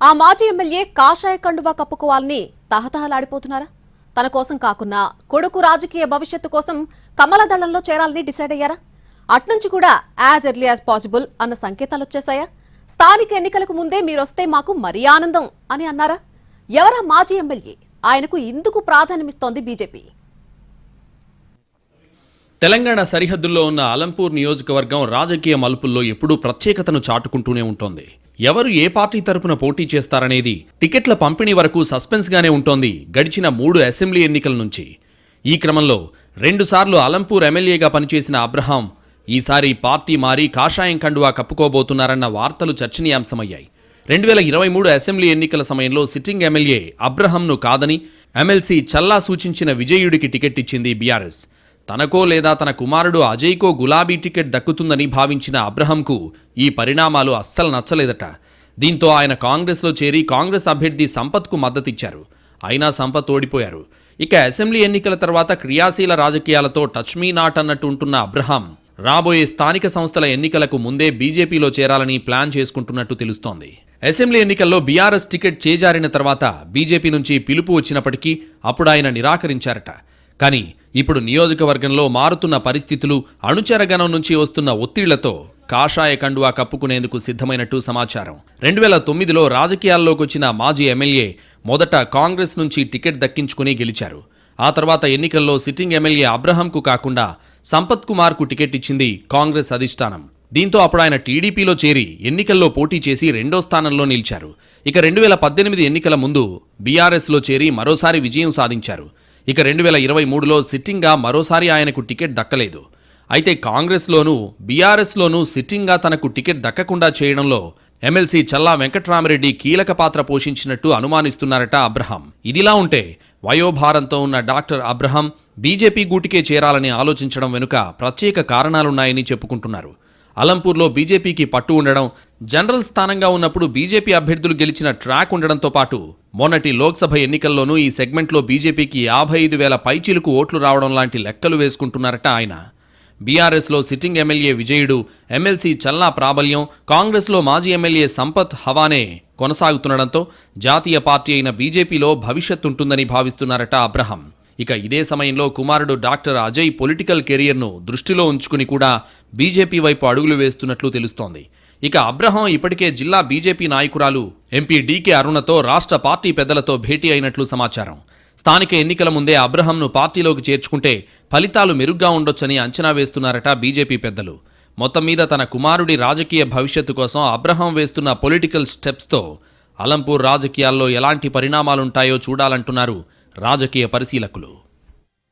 ఆ మాజీ ఎమ్మెల్యే కాషాయ కండువా కప్పుకోవాలని తహతహలాడిపోతున్నారా? తన కోసం కాకున్నా కొడుకు రాజకీయ భవిష్యత్తు కోసం కమల దళంలో చేరాలని డిసైడ్ అయ్యారా? అట్నుంచి కూడా యాజ్ ఎర్లీ యాజ్ పాసిబుల్ అన్న సంకేతాలు వచ్చేసాయా స్థానిక ఎన్నికలకు ముందే మీరొస్తే మాకు మరీ ఆనందం అని అన్నారా? ఎవరా మాజీ ఎమ్మెల్యే? ఆయనకు ఇందుకు ప్రాధాన్యమిస్తోంది బీజేపీ. తెలంగాణ సరిహద్దుల్లో ఉన్న అలంపూర్ నియోజకవర్గం రాజకీయ మలుపుల్లో ఎప్పుడూ ప్రత్యేకతను చాటుకుంటూనే ఉంటుంది. ఎవరు ఏ పార్టీ తరపున పోటీ చేస్తారనేది టికెట్ల పంపిణీ వరకు సస్పెన్స్గానే ఉంటోంది గడిచిన మూడు అసెంబ్లీ ఎన్నికల నుంచి. ఈ క్రమంలో రెండుసార్లు అలంపూర్ ఎమ్మెల్యేగా పనిచేసిన అబ్రహాం ఈసారి పార్టీ మారి కాషాయం కండువా కప్పుకోబోతున్నారన్న వార్తలు చర్చనీయాంశమయ్యాయి. రెండు వేల ఇరవై మూడు అసెంబ్లీ ఎన్నికల సమయంలో సిట్టింగ్ ఎమ్మెల్యే అబ్రహంను కాదని ఎమ్మెల్సీ చల్లా సూచించిన విజయుడికి టికెట్ ఇచ్చింది బీఆర్ఎస్. తనకో లేదా తన కుమారుడు అజయ్కో గులాబీ టికెట్ దక్కుతుందని భావించిన అబ్రహంకు ఈ పరిణామాలు అస్సలు నచ్చలేదట. దీంతో ఆయన కాంగ్రెస్లో చేరి కాంగ్రెస్ అభ్యర్థి సంపత్కు మద్దతిచ్చారు. అయినా సంపత్ ఓడిపోయారు. ఇక అసెంబ్లీ ఎన్నికల తర్వాత క్రియాశీల రాజకీయాలతో టచ్ మీ నాట్ అన్నట్టు ఉంటున్న అబ్రహాం రాబోయే స్థానిక సంస్థల ఎన్నికలకు ముందే బీజేపీలో చేరాలని ప్లాన్ చేసుకుంటున్నట్టు తెలుస్తోంది. అసెంబ్లీ ఎన్నికల్లో బీఆర్ఎస్ టికెట్ చేజారిన తర్వాత బీజేపీ నుంచి పిలుపు వచ్చినప్పటికీ అప్పుడు ఆయన నిరాకరించారట. కానీ ఇప్పుడు నియోజకవర్గంలో మారుతున్న పరిస్థితులు అణుచరగణం నుంచి వస్తున్న ఒత్తిళ్ళతో కాషాయ కండువా కప్పుకునేందుకు సిద్ధమైనట్టు సమాచారం. రెండు వేల తొమ్మిదిలో రాజకీయాల్లోకి వచ్చిన మాజీ ఎమ్మెల్యే మొదట కాంగ్రెస్ నుంచి టికెట్ దక్కించుకుని గెలిచారు. ఆ తర్వాత ఎన్నికల్లో సిట్టింగ్ ఎమ్మెల్యే అబ్రహంకు కాకుండా సంపత్ కుమార్కు టికెట్ ఇచ్చింది కాంగ్రెస్ అధిష్టానం. దీంతో అప్పుడు ఆయన టీడీపీలో చేరి ఎన్నికల్లో పోటీ చేసి రెండో స్థానంలో నిలిచారు. ఇక రెండు వేల పద్దెనిమిది ఎన్నికల ముందు బీఆర్ఎస్లో చేరి మరోసారి విజయం సాధించారు. ఇక రెండు వేల ఇరవై మూడులో సిట్టింగ్గా మరోసారి ఆయనకు టికెట్ దక్కలేదు. అయితే కాంగ్రెస్లోనూ బీఆర్ఎస్లోనూ సిట్టింగ్గా తనకు టికెట్ దక్కకుండా చేయడంలో ఎమ్మెల్సీ చల్లా వెంకట్రామరెడ్డి కీలక పాత్ర పోషించినట్టు అనుమానిస్తున్నారట అబ్రహాం. ఇదిలా ఉంటే వయోభారంతో ఉన్న డాక్టర్ అబ్రహాం బీజేపీ గూటికే చేరాలని ఆలోచించడం వెనుక ప్రత్యేక కారణాలున్నాయని చెప్పుకుంటున్నారు. అలంపూర్లో బీజేపీకి పట్టు ఉండడం జనరల్ స్థానంగా ఉన్నప్పుడు బీజేపీ అభ్యర్థులు గెలిచిన ట్రాక్ ఉండడంతో పాటు మొన్నటి లోక్సభ ఎన్నికల్లోనూ ఈ సెగ్మెంట్లో బీజేపీకి యాభై ఐదు వేల పైచీలకు ఓట్లు రావడం లాంటి లెక్కలు వేసుకుంటున్నారట ఆయన. బీఆర్ఎస్లో సిట్టింగ్ ఎమ్మెల్యే విజయుడు ఎమ్మెల్సీ చల్లా ప్రాబల్యం కాంగ్రెస్లో మాజీ ఎమ్మెల్యే సంపత్ హవానే కొనసాగుతుండడంతో జాతీయ పార్టీ అయిన బీజేపీలో భవిష్యత్తుంటుందని భావిస్తున్నారట అబ్రహం. ఇక ఇదే సమయంలో కుమారుడు డాక్టర్ అజయ్ పొలిటికల్ కెరియర్ను దృష్టిలో ఉంచుకుని కూడా బీజేపీ వైపు అడుగులు వేస్తున్నట్లు తెలుస్తోంది. ఇక అబ్రహం ఇప్పటికే జిల్లా బీజేపీ నాయకురాలు ఎంపీ డీకే అరుణతో రాష్ట్ర పార్టీ పెద్దలతో భేటీ అయినట్లు సమాచారం. స్థానిక ఎన్నికల ముందే అబ్రహంను పార్టీలోకి చేర్చుకుంటే ఫలితాలు మెరుగ్గా ఉండొచ్చని అంచనా వేస్తున్నారట బీజేపీ పెద్దలు. మొత్తం మీద తన కుమారుడి రాజకీయ భవిష్యత్తు కోసం అబ్రహం వేస్తున్న పొలిటికల్ స్టెప్స్తో అలంపూర్ రాజకీయాల్లో ఎలాంటి పరిణామాలుంటాయో చూడాలంటున్నారు రాజకీయ పరిశీలకులు.